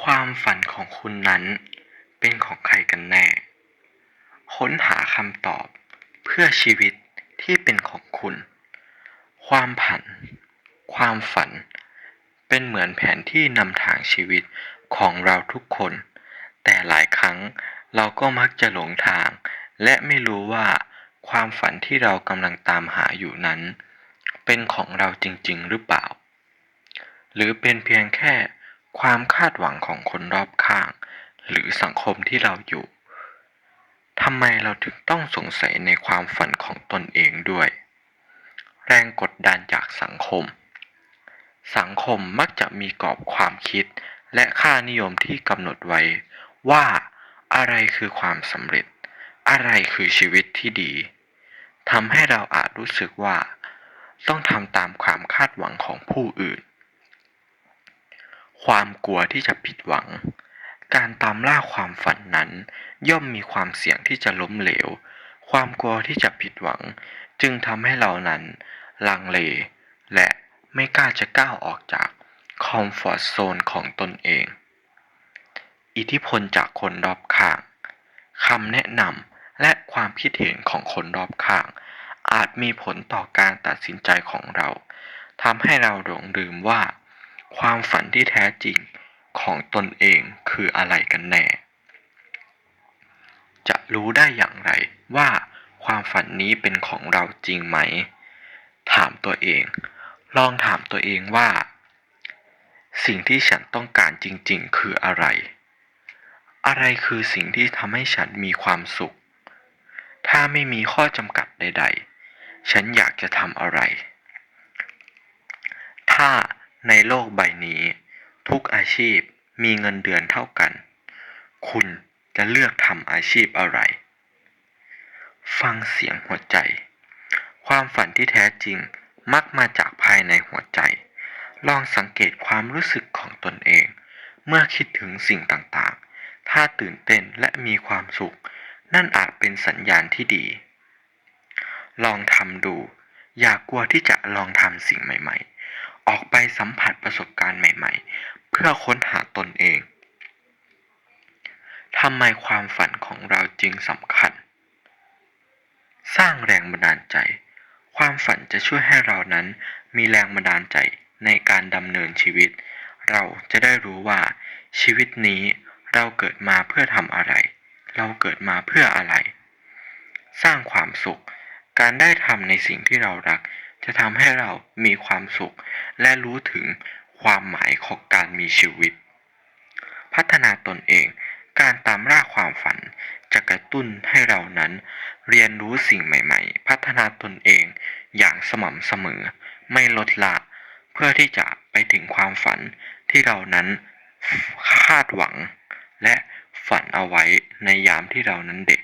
ความฝันของคุณนั้นเป็นของใครกันแน่ ค้นหาคำตอบเพื่อชีวิตที่เป็นของคุณ ความผัน ความฝัน เป็นเหมือนแผนที่นำทางชีวิตของเราทุกคน แต่หลายครั้งเราก็มักจะหลงทาง และไม่รู้ว่าความฝันที่เรากำลังตามหาอยู่นั้น เป็นของเราจริงๆ หรือเปล่า หรือเป็นเพียงแค่ ความคาดหวังของคนรอบข้าง หรือสังคมที่เราอยู่ทำไมเราถึงต้องสงสัยในความฝันของตนเองด้วย แรงกดดันจากสังคม สังคมมักจะมีกรอบความคิดและค่านิยมที่กำหนดไว้ ว่าอะไรคือความสำเร็จ อะไรคือชีวิตที่ดีทำให้เราอาจรู้สึกว่า ต้องทำตามความคาดหวังของผู้อื่น ความกลัวที่จะผิดหวัง การตามล่าความฝันนั้น ย่อมมีความเสี่ยงที่จะล้มเหลว ความกลัวที่จะผิดหวัง จึงทำให้เรานั้น ลังเล และไม่กล้าจะก้าวออกจากคอมฟอร์ทโซนของตนเอง อิทธิพลจากคนรอบข้างคำแนะนำและความคิดเห็นของคนรอบข้าง อาจมีผลต่อการตัดสินใจของเราทำให้เราหลงลืมว่า ความฝันที่แท้จริงของตนเองคืออะไรกันแน่ จะรู้ได้อย่างไรว่าความฝันนี้เป็นของเราจริงไหม ถามตัวเอง ลองถามตัวเองว่า สิ่งที่ฉันต้องการจริงๆ คืออะไร อะไรคือสิ่งที่ทำให้ฉันมีความสุข ถ้าไม่มีข้อจำกัดใด ๆ ฉันอยากจะทำอะไร ถ้า ในโลกใบนี้ ทุกอาชีพมีเงินเดือนเท่ากัน คุณจะเลือกทำอาชีพอะไร ฟังเสียงหัวใจ ความฝันที่แท้จริงมักมาจากภายในหัวใจ ลองสังเกตความรู้สึกของตนเอง เมื่อคิดถึงสิ่งต่างๆ ถ้าตื่นเต้นและมีความสุข นั่นอาจเป็นสัญญาณที่ดี ลองทำดู อย่ากลัวที่จะลองทำสิ่งใหม่ ๆ ออกไปสัมผัสประสบการณ์ใหม่ ๆ เพื่อค้นหาตนเองทำไมความฝันของเราจึงสำคัญ สร้างแรงบันดาลใจ ความฝันจะช่วยให้เรานั้นมีแรงบันดาลใจในการดำเนินชีวิต เราจะได้รู้ว่าชีวิตนี้เราเกิดมาเพื่อทำอะไร เราเกิดมาเพื่ออะไร สร้างความสุข การได้ทำในสิ่งที่เรารัก จะทำให้เรามีความสุข และรู้ถึงความหมายของการมีชีวิต พัฒนาตนเอง การตามล่าความฝันจะกระตุ้นให้เรานั้น เรียนรู้สิ่งใหม่ ๆ พัฒนาตนเองอย่างสม่ำเสมอ ไม่ลดละ เพื่อที่จะไปถึงความฝันที่เรานั้นคาดหวัง และฝันเอาไว้ในยามที่เรานั้นเด็ก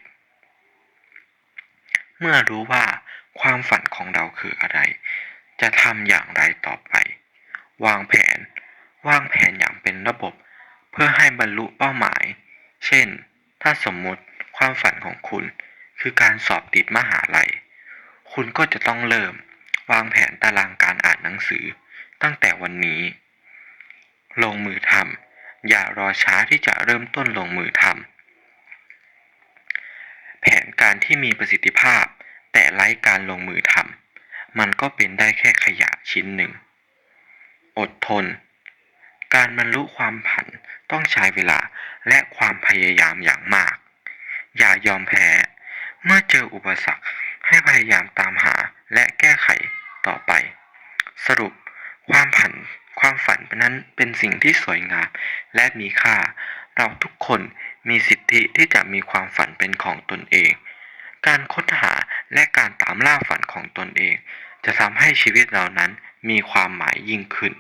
เมื่อรู้ว่า ความฝันของเราคืออะไร จะทำอย่างไรต่อไป วางแผน วางแผนอย่างเป็นระบบ เพื่อให้บรรลุเป้าหมาย เช่น ถ้าสมมุติความฝันของคุณ คือการสอบติดมหาลัย คุณก็จะต้องเริ่ม วางแผนตารางการอ่านหนังสือ ตั้งแต่วันนี้ ลงมือทำอย่ารอช้าที่จะเริ่มต้นลงมือทำแผนการที่มีประสิทธิภาพ แต่ไร้การลงมือทำมันก็เป็นได้แค่ขยะชิ้นหนึ่ง อดทน การบรรลุความผันต้องใช้เวลาและความพยายามอย่างมาก อย่ายอมแพ้ เมื่อเจออุปสรรคให้พยายามตามหาและแก้ไขต่อไป สรุปความผันความฝันนั้นเป็นสิ่งที่สวยงามและมีค่า เราทุกคนมีสิทธิที่จะมีความฝันเป็นของตนเอง การค้นหา และการตามล่าฝันของตนเอง จะทำให้ชีวิตเรานั้นมีความหมายยิ่งขึ้น